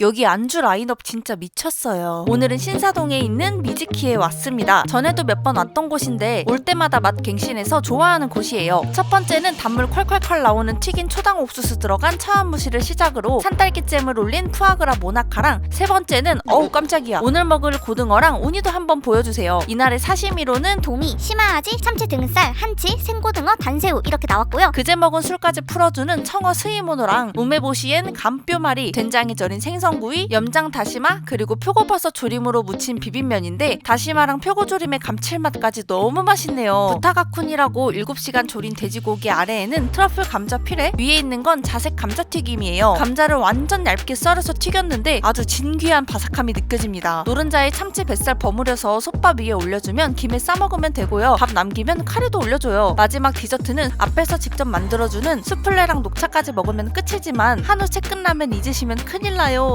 여기 안주 라인업 진짜 미쳤어요. 오늘은 신사동에 있는 미즈키에 왔습니다. 전에도 몇 번 왔던 곳인데 올 때마다 맛 갱신해서 좋아하는 곳이에요. 첫 번째는 단물 콸콸콸 나오는 튀긴 초당 옥수수 들어간 차원무시를 시작으로 산딸기잼을 올린 푸아그라 모나카랑 세 번째는 어우 깜짝이야 오늘 먹을 고등어랑 우니도 한번 보여주세요. 이날의 사시미로는 도미, 심화아지, 참치 등살, 한치, 생고등어, 단새우 이렇게 나왔고요. 그제 먹은 술까지 풀어주는 청어 스이모노랑 우메보시엔 감뼈말이 된장이 절인 생선 구이, 염장 다시마 그리고 표고버섯 조림으로 무친 비빔면인데 다시마랑 표고조림의 감칠맛까지 너무 맛있네요. 부타가쿤이라고 7시간 조린 돼지고기 아래에는 트러플 감자 피레 위에 있는 건 자색 감자튀김이에요. 감자를 완전 얇게 썰어서 튀겼는데 아주 진귀한 바삭함이 느껴집니다. 노른자에 참치 뱃살 버무려서 솥밥 위에 올려주면 김에 싸먹으면 되고요. 밥 남기면 카레도 올려줘요. 마지막 디저트는 앞에서 직접 만들어주는 수플레랑 녹차까지 먹으면 끝이지만 한우 채끝라면 잊으시면 큰일 나요.